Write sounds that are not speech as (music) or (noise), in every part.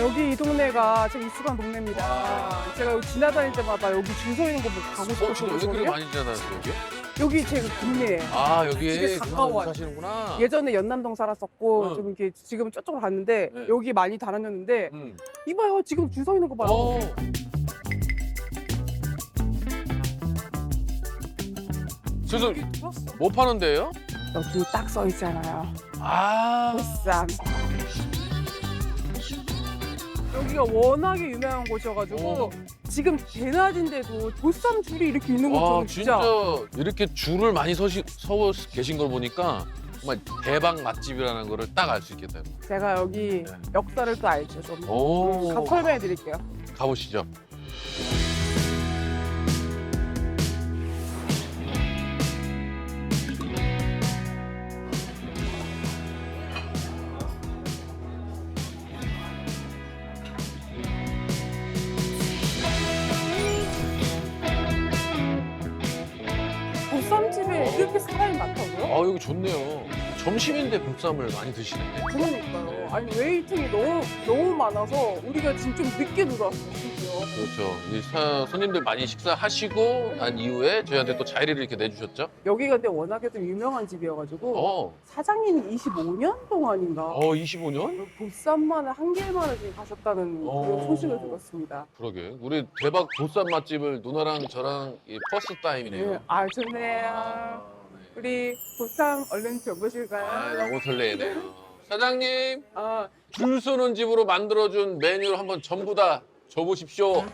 아 여기 이 동네가 좀 익숙한 동네입니다. 제가 여기 지나다닐 때마다 여기 줄 서 있는 거 보고 가고 어, 진짜 왜 그렇게 싶었거든요. 많이 지나다녔어요, 여기? 여기 제가 동네예요. 아, 여기에 가까워요. 그만 사시는구나. 예전에 연남동 살았었고 응. 좀 이렇게 지금 저쪽으로 갔는데 네. 여기 많이 다녔는데 음. 이봐요 지금 줄 서 있는 거 봐요. 어. 슬슬 뭐 파는 데예요? 여기 딱써 있잖아요. 아. 보쌈. 여기가 워낙에 유명한 곳이어가지고 어. 지금 대낮인데도 보쌈 줄이 이렇게 있는 와, 것처럼 진짜 진짜 이렇게 줄을 많이 서시, 서 계신 걸 보니까 정말 대박 맛집이라는 거를 딱 알 수 있겠다. 제가 여기 네. 역사를 또 알죠 좀. 오. 가 설명해 드릴게요. 가보시죠. 좋네요. 점심인데 보쌈을 많이 드시네. 그러니까요. 아니 웨이팅이 너무 너무 많아서 우리가 지금 좀 늦게 들어왔어요 심지어. 그렇죠. 이 사- 손님들 많이 식사하시고 난 이후에 저희한테 또 자리를 이렇게 내주셨죠? 여기가 근데 워낙에 좀 유명한 집이어가지고 어, 사장님이 25년 동안인가 어 25년? 보쌈만을 한 개만을 지금 가셨다는 어. 그런 소식을 들었습니다. 그러게. 우리 대박 보쌈 맛집을 누나랑 저랑 이 퍼스트 타임이네요. 네, 아 좋네요. 아, 네. 우리 보쌈 얼른 줘보실까요? 아, 너무 설레네요. 사장님, 아, 줄 서는 집으로 만들어준 메뉴를 한번 전부 다 줘보십시오.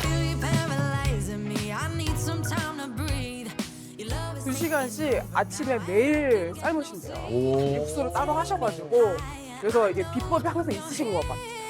Feel you paralyzing me. I need some time to breathe. Your love is 두 시간씩 아침에 매일 삶으신대요. 오. 육수를 따로 하셔가지고 그래서 이게 비법이 항상 있으신 것 같아요.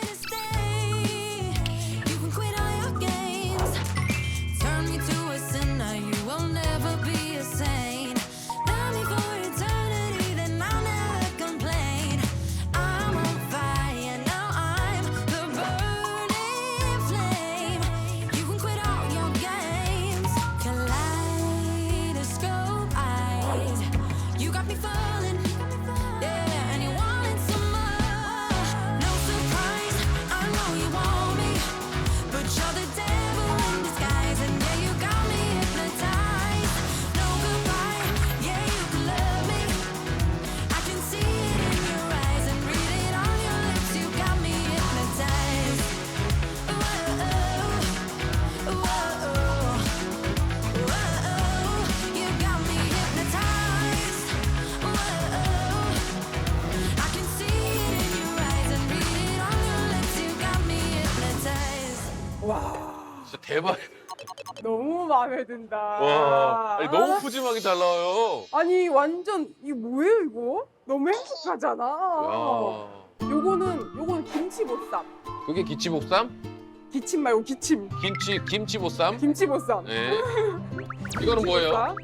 대박. 너무 마음에 든다. 와, 아니, 너무 푸짐하게 잘 나와요. 아니 완전 이거 뭐예요 이거? 너무 행복하잖아. 야. 요거는 요거는 김치보쌈. 그게 기치복쌈? 기침 말고 기침. 김치 김치보쌈? 김치보쌈. 네. 이거는 뭐예요? 김치보쌈.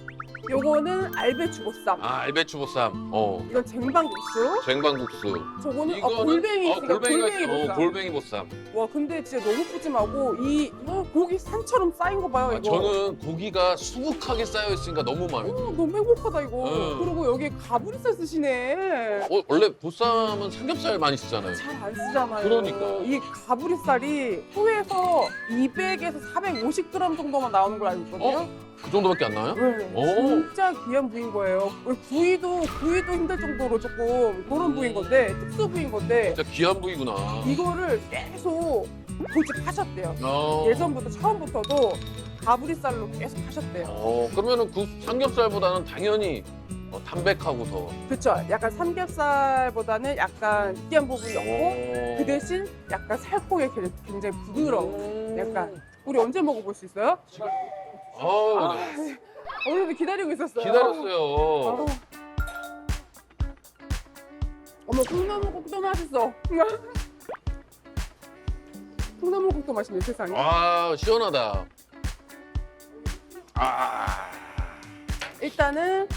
요거는 알배추 보쌈. 아, 알배추 보쌈. 어. 이건 쟁반국수. 쟁반국수. 저거는 아, 이거는 골뱅이. 어, 골뱅이가 골뱅이 있어. 어, 보쌈. 골뱅이 보쌈. 와 근데 진짜 너무 푸짐하고 이 어, 고기 산처럼 쌓인 거 봐요 아, 이거. 저는 고기가 수북하게 쌓여 있으니까 너무 마음에 어, 들어요. 너무 행복하다 이거. 응. 그리고 여기 가브리살 쓰시네. 어, 원래 보쌈은 삼겹살 많이 쓰잖아요. 잘 안 쓰잖아요. 그러니까. 이 가브리살이 소에서 200에서 450g 정도만 나오는 걸 알고 있거든요. 어? 그 정도밖에 안 나와요? 네, 오. 진짜 귀한 부위인 거예요. 구이도 구이도 힘들 정도로 조금 그런 부위인 건데 특수 부위인 건데 진짜 귀한 부위구나. 이거를 계속 고집하셨대요. 어. 예전부터 처음부터도 가브리살로 계속 하셨대요. 어, 그러면은 그 삼겹살보다는 당연히 어, 담백하고 더. 그렇죠. 약간 삼겹살보다는 약간 느끼한 부분이 없고 어. 그 대신 약간 살코기 굉장히 부드러운. 약간 우리 언제 먹어볼 수 있어요? 어우, 아, 네. 오늘도 기다리고 있었어요. 기다렸어요. 아우. 어머 콩나물국도 맛있어. (laughs) 콩나물국도 맛있네 세상에. 아, 시원하다. 아, 일단은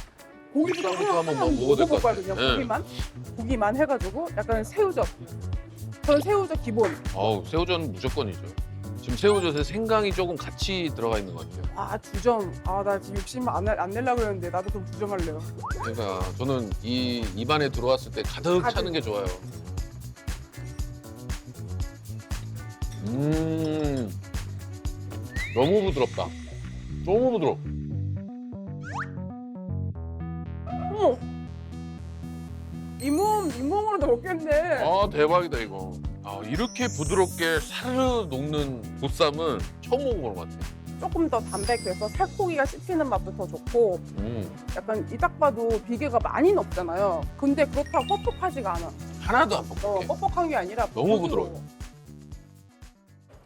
고기부터 하나 한번 하나 먹어볼 것 먹어볼 거야 같아. 그냥 네. 고기만 고기만 해가지고 약간 새우젓. 저는 새우젓 기본. 어우, 새우젓은 무조건이죠. 지금 새우젓에 생강이 조금 같이 들어가 있는 것 같아요. 아 두 점. 아 나 지금 욕심 안, 내- 안 내려고 했는데 나도 좀 두점 할래요. 그러니까 저는 이 입안에 들어왔을 때 가득. 차는 게 좋아요. 음. 너무 부드럽다. 너무 부드러워. 어머. 잇몸, 잇몸으로도 먹겠네. 아 대박이다 이거. 아 이렇게 부드럽게 사르르 녹는 보쌈은 처음 먹어보는 것 같아. 조금 더 담백해서 살코기가 씹히는 맛도 더 좋고 음. 약간 이 딱 봐도 비계가 많이 없잖아요. 근데 그렇다고 뻑뻑하지가 않아. 하나도 안 어, 뻑뻑해. 뻑뻑한 게 아니라 너무 부드러워.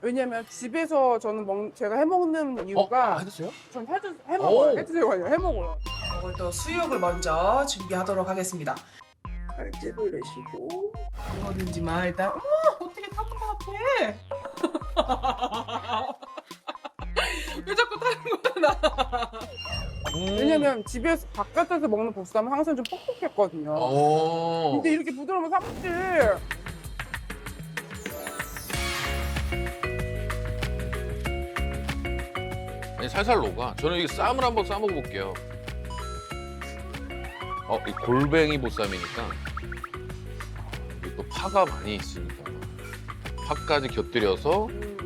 왜냐면 집에서 저는 먹, 제가 해 먹는 어? 이유가 아, 해주세요? 전 해주, 해먹어요. 오. 해주세요. 아니라 해먹어요. 오늘도 수육을 먼저 준비하도록 하겠습니다. 칼집을 내시고 마 일단 어머 어떻게 타는 것 같아? (laughs) 왜 자꾸 타는 거야 나? 음. 왜냐면 집에서 바깥에서 먹는 보쌈은 항상 좀 뻑뻑했거든요. 어. 근데 이렇게 부드러우면. 아니, 살살 녹아. 저는 이 쌈을 한번 싸 먹어 볼게요. 어, 이 골뱅이 보쌈이니까 이게 또 파가 많이 있으니까 파까지 곁들여서 음.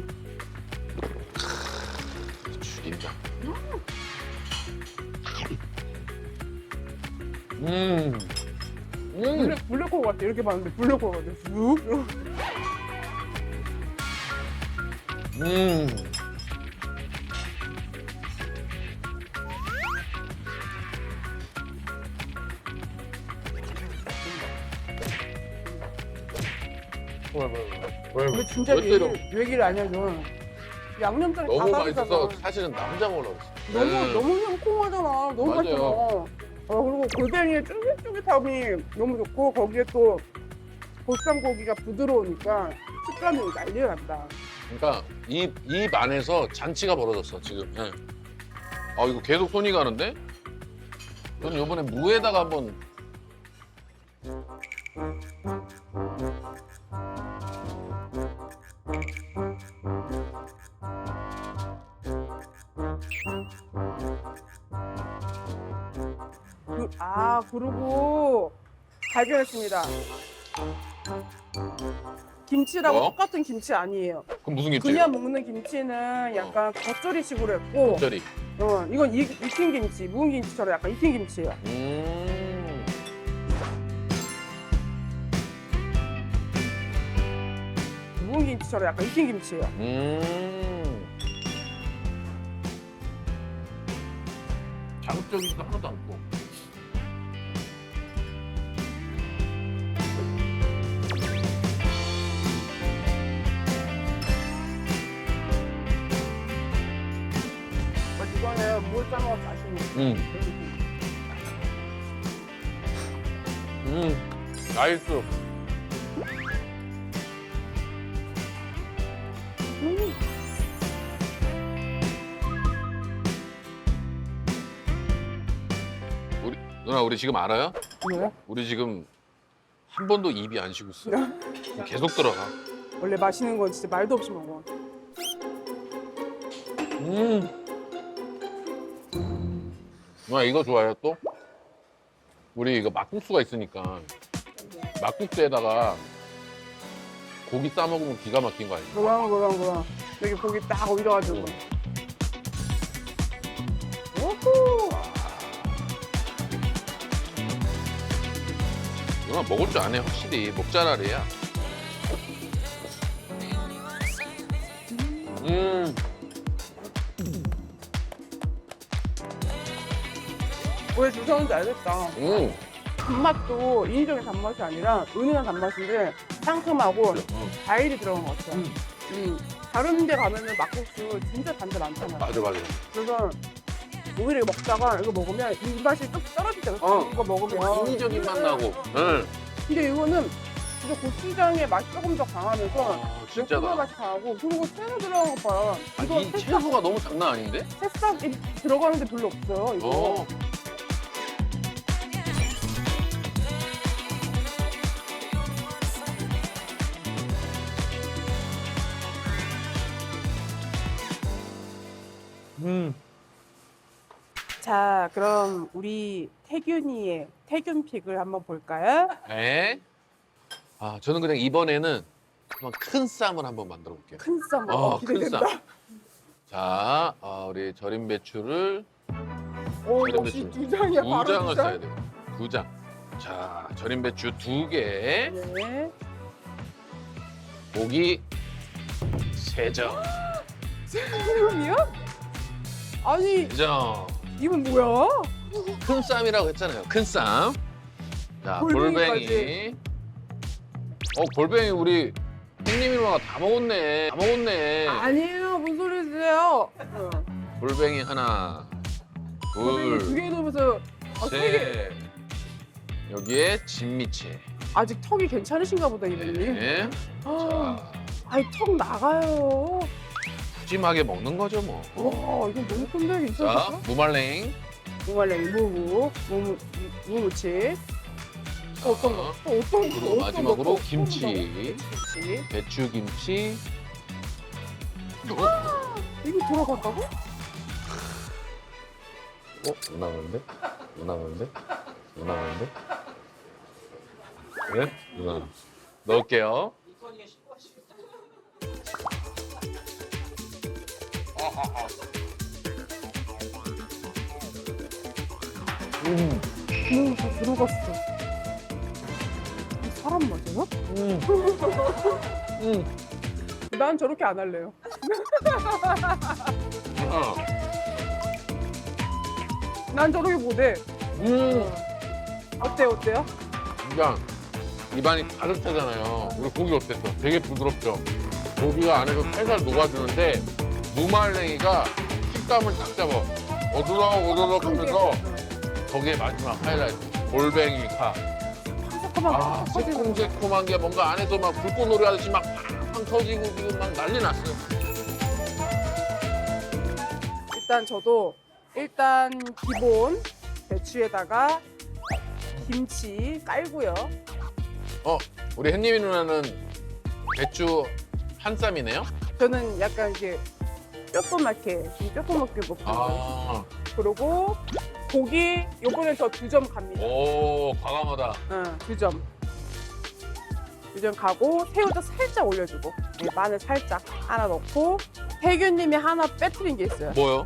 죽인다. 음. 음. 블랙, 블랙홀 같아. 이렇게 봤는데 블랙홀 같아. 쑥. 음. 근데 진짜 왜 때려? 얘기를, 얘기를 안 해줘. 양념장이 다 너무 다르잖아. 맛있어서 사실은 남자 먹으려고 했어. 너무 네. 너무 상콤하잖아. 너무 맞아요. 맛있어. 어 그리고 골뱅이의 쫄깃쫄깃함이 너무 좋고 거기에 또 보쌈 고기가 부드러우니까 식감이 난리가 난다. 그러니까 입, 입 안에서 잔치가 벌어졌어 지금. 예. 아 이거 계속 손이 가는데? 저는 이번에 무에다가 한번 아 그리고 발견했습니다. 김치라고 뭐? 똑같은 김치 아니에요. 그럼 무슨 김치? 그냥 먹는 김치는 약간 겉절이식으로 했고, 겉절이. 어, 이건 이, 익힌 김치, 묵은 김치처럼 약간 익힌 김치예요. 음. 묵은 김치처럼 약간 익힌 김치예요. 음. 자극적이지도 하나도 않고. 짜먹어 맛있는 음. 음. 나이스. 음. 우리 누나 우리 지금 알아요? 왜? 우리 지금 한 번도 입이 안 쉬고 있어. 계속 들어가. 원래 맛있는 건 진짜 말도 없이 먹어. 음. 누나 이거 좋아해요 또? 우리 이거 막국수가 있으니까 막국수에다가 고기 싸 먹으면 기가 막힌 거 아니야? 그럼 그럼 그럼 여기 고기 딱 올려가지고. 오호. 누나 먹을 줄 아네 확실히 먹자라래야. 음. 왜 주셨는지 알겠다. 음. 단맛도 인위적인 단맛이 아니라 은은한 단맛인데 상큼하고 음. 과일이 들어간 것 같아요. 음. 음. 다른 데 가면은 막국수 진짜 단데 많잖아. 맞아 맞아. 그래서 오히려 이거 먹다가 이거 먹으면 입맛이 뚝 떨어지잖아. 어. 이거 먹으면. 인위적인 맛 나고. 응. 근데 이거는 진짜 고추장의 맛이 조금 더 강하면서 아, 매콤한 진짜다. 맛이 강하고 그리고 채소 들어간 거 봐. 아, 이거 이 새싹, 채소가 너무 장난 아닌데? 새싹 이 들어가는데 별로 없어요. 이거. 어. 그럼 우리 태균이의 태균픽을 한번 볼까요? 에? 아, 저는 그냥 이번에는 한번 큰 쌈을 한번 만들어 볼게요. 큰 쌈. 어, 어, 큰 기대된다. 쌈. 자, 어, 우리 절임 배추를 오, 절임 역시 배추 두 장이야. 두 바로 장을. 써야 돼요. 두 장. 자, 절임 배추 두 개, 네. 고기 세 장. 이름이요? 아니 세 장. 이건 뭐야? 큰 쌈이라고 했잖아요. 큰 쌈. 자, 골뱅이까지. 골뱅이. 어, 골뱅이 우리 형님이 누나가 다 먹었네. 다 먹었네. 아니에요 무슨 소리세요? 어. 골뱅이 하나, 골뱅이 둘, 두개 넣으면서 아, 세 개. 셋. 여기에 진미채. 아직 턱이 괜찮으신가 보다 이분님. 네. 아, 자, 아니 턱 나가요. 푸짐하게 먹는 거죠, 뭐. 와 이거 너무 큰데 자, 괜찮겠어? 무말랭. 무말랭이 무무 무무 무무치. 또 어떤 거? 또 어떤 거? 그리고 어떤 마지막으로 거? 또 김치. 김치. 배추김치. 이거 들어간다고? 어? 못 나가는데? 못 나가는데? 못 나가는데? 네? 누나. 넣을게요. 음, 음, 다 들어갔어. 이 사람 맞아요? 음, 음. 난 저렇게 안 할래요. 아, 난 저렇게 못해. 음. 어때요, 어때요? 진짜 입안이 가득 차잖아요. 우리 고기 어땠어? 되게 부드럽죠? 고기가 안에서 살살 녹아주는데 무말랭이가 식감을 딱 잡아. 오도록 오도록 하면서 거기에 마지막 하이라이트 골뱅이 파. 아, 새콤새콤한 게 뭔가 안에서 막 불꽃놀이 하듯이 막 팡팡 터지고 지금 막 난리 났어요. 일단 저도 일단 기본 배추에다가 김치 깔고요. 어, 우리 햇님이 누나는 배추 한 쌈이네요? 저는 약간 이게 조그맣게 좀 조그맣게 먹고 아, 그리고 고기 요번엔 저두 점 갑니다. 오, 과감하다. 응, 두 점. 두 점 가고 새우도 살짝 올려주고 네, 마늘 살짝 하나 넣고 태균님이 하나 빼트린 게 있어요. 뭐요?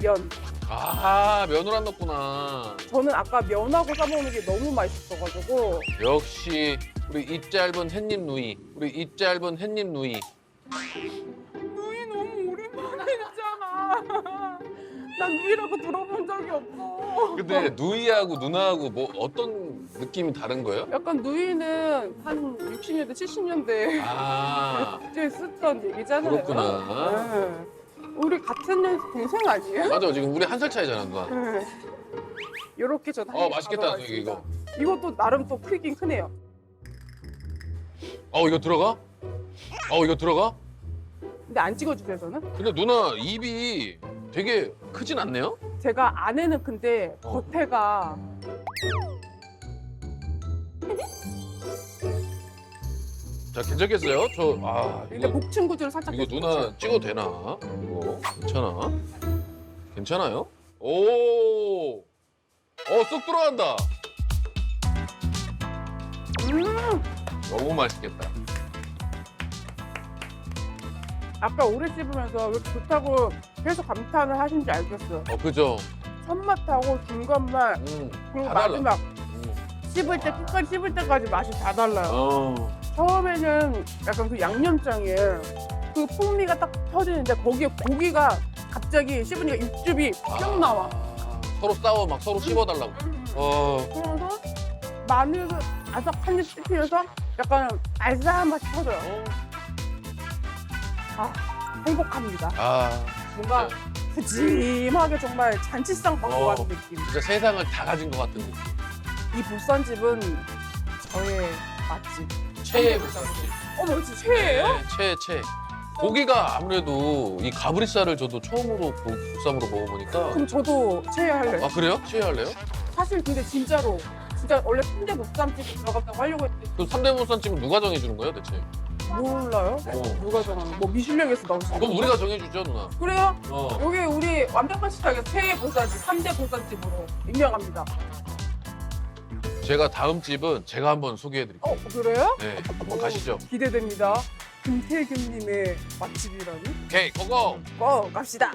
면. 아, 면을 안 넣구나. 저는 아까 면하고 싸먹는 게 너무 맛있어가지고 역시 우리 입 짧은 햇님 누이. 우리 입 짧은 햇님. 누이 (laughs) 난 누이라고 들어본 적이 없어. 근데 누이하고 누나하고 뭐 어떤 느낌이 다른 거예요? 약간 누이는 한 60년대, 70년대 아, 그때 쓰던 얘기잖아요. 그렇구나. 네. 우리 같은 년 동생 아니에요? 맞아. 지금 우리 한 살 차이잖아, 누나. 네. 요렇게 저 어, 맛있겠다, 이거. 이것도 나름 또 크긴 크네요. 어, 이거 들어가? 어, 이거 들어가? 근데 안 찍어주세요, 저는. 근데 누나 입이 되게 크진 않네요? 제가 안에는 어. 겉에가 자, 괜찮겠어요? 저, 아, 근데 이거, 복층 구조를 살짝 이거 누나. 찍어도 되나? 이거 괜찮아? 괜찮아요? 오! 어, 쏙 들어간다. 음, 너무 맛있겠다. 아까 오래 씹으면서 왜 이렇게 좋다고 계속 감탄을 하신지 알겠어요. 어, 그죠? 첫 맛하고 중간 맛 음, 그리고 다 달라. 마지막 음. 씹을 때 끝까지 씹을 때까지 맛이 다 달라요. 어. 처음에는 약간 그 양념장에 그 풍미가 딱 터지는데 거기에 고기가 갑자기 씹으니까 육즙이 쭉 나와. 아, 서로 싸워, 막 서로 씹어달라고. 어, 그래서 마늘을 아삭한 입 씹히면서 약간 알싸한 맛이 터져요. 아, 행복합니다. 아, 뭔가 푸짐하게 정말 잔치상 받고 어. 가는 느낌. 진짜 세상을 다 가진 것 같은 느낌. 이 보쌈집은 저의 맛집. 최애 보쌈집. 어머, 진짜 최애예요? 네, 최애, 최애. 고기가 아무래도 이 가브리살을 저도 처음으로 보- 보쌈으로 먹어보니까. 그럼 저도 최애할래요. 아, 그래요? 최애 할래요? 사실 근데 진짜로 진짜 원래 순대 보쌈집 들어갔다고 하려고 했는데 그 3대 보쌈집은 누가 정해주는 거예요, 대체? 몰라요? 어. 누가 정하는 뭐 미슐랭에서 나오신 그럼 우리가 정해주죠, 누나. 그래요? 어. 여기 우리 완벽한 식탁에 최애 보쌈집 3대 보쌈집으로 유명합니다 제가 다음 집은 제가 한번 소개해드릴게요. 어 그래요? 네, 한번 가시죠. 기대됩니다. 김태균님의 맛집이라니? 오케이, 고고! 고 갑시다.